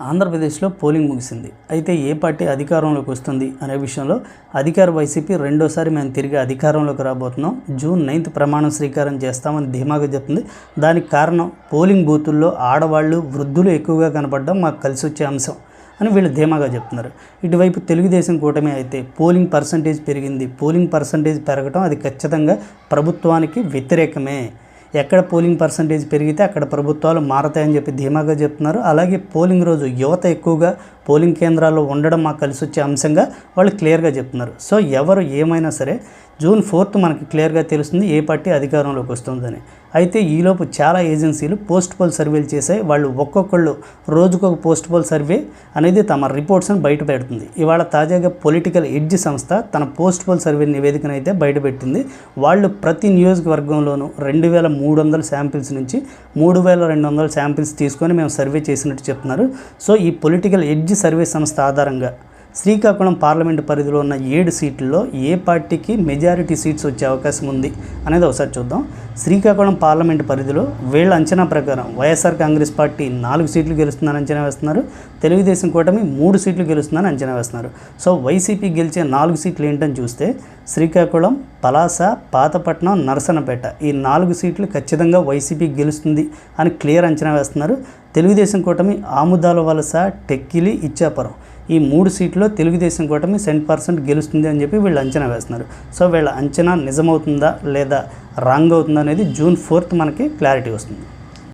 ఆంధ్రప్రదేశ్లో పోలింగ్ ముగిసింది. అయితే ఏ పార్టీ అధికారంలోకి వస్తుంది అనే విషయంలో అధికార వైసీపీ రెండోసారి మేము తిరిగి అధికారంలోకి రాబోతున్నాం. జూన్ నైన్త్ ప్రమాణం స్వీకారం చేస్తామని ధీమాగా చెప్తుంది. దానికి కారణం పోలింగ్ బూతుల్లో ఆడవాళ్ళు వృద్ధులు ఎక్కువగా కనపడడం మాకు కలిసి వచ్చే అంశం అని వీళ్ళు ధీమాగా చెప్తున్నారు. ఇటువైపు తెలుగుదేశం కూటమి అయితే పోలింగ్ పర్సంటేజ్ పెరిగింది. పోలింగ్ పర్సంటేజ్ పెరగడం అది ఖచ్చితంగా ప్రభుత్వానికి వ్యతిరేకమే. ఎక్కడ పోలింగ్ పర్సంటేజ్ పెరిగితే అక్కడ ప్రభుత్వాలు మారతాయని చెప్పి ధీమాగా చెప్తున్నారు. అలాగే పోలింగ్ రోజు యువత ఎక్కువగా పోలింగ్ కేంద్రాల్లో ఉండడం మాకు కలిసి వచ్చే అంశంగా వాళ్ళు క్లియర్గా చెప్తున్నారు. సో ఎవరు ఏమైనా సరే జూన్ ఫోర్త్ మనకి క్లియర్గా తెలుస్తుంది ఏ పార్టీ అధికారంలోకి వస్తుందని. అయితే ఈలోపు చాలా ఏజెన్సీలు పోస్ట్ పోల్ సర్వేలు చేశాయి. వాళ్ళు ఒక్కొక్కళ్ళు రోజుకొక పోస్ట్ పోల్ సర్వే అనేది తమ రిపోర్ట్స్ని బయట పెడుతుంది. ఇవాళ తాజాగా పొలిటికల్ ఎడ్జ్ సంస్థ తన పోస్ట్ పోల్ సర్వే నివేదికను అయితే బయటపెట్టింది వాళ్ళు ప్రతి నియోజకవర్గంలోనూ రెండు వేల మూడు వందల శాంపిల్స్ నుంచి మూడు వేల రెండు వందల శాంపిల్స్ తీసుకొని మేము సర్వే చేసినట్టు చెప్తున్నారు. సో ఈ పొలిటికల్ ఎడ్జ్ సర్వే సంస్థ ఆధారంగా శ్రీకాకుళం పార్లమెంటు పరిధిలో ఉన్న ఏడు సీట్లలో ఏ పార్టీకి మెజారిటీ సీట్స్ వచ్చే అవకాశం ఉంది అనేది ఒకసారి చూద్దాం. శ్రీకాకుళం పార్లమెంటు పరిధిలో వీళ్ళ అంచనా ప్రకారం వైఎస్ఆర్ కాంగ్రెస్ పార్టీ నాలుగు సీట్లు గెలుస్తుందని అంచనా వేస్తున్నారు. తెలుగుదేశం కూటమి మూడు సీట్లు గెలుస్తుందని అంచనా వేస్తున్నారు. సో వైసీపీ గెలిచే నాలుగు సీట్లు ఏంటని చూస్తే శ్రీకాకుళం పలాస పాతపట్నం నరసనపేట ఈ నాలుగు సీట్లు ఖచ్చితంగా వైసీపీ గెలుస్తుంది అని క్లియర్ అంచనా వేస్తున్నారు. తెలుగుదేశం కూటమి ఆముదాల వలస టెక్కిలి ఇచ్చాపురం ఈ మూడు సీట్లో తెలుగుదేశం కూటమి సెంట్ పర్సెంట్ గెలుస్తుంది అని చెప్పి వీళ్ళు అంచనా వేస్తున్నారు. సో వీళ్ళ అంచనా నిజమవుతుందా లేదా రాంగ్ అవుతుందా అనేది జూన్ ఫోర్త్ మనకి క్లారిటీ వస్తుంది.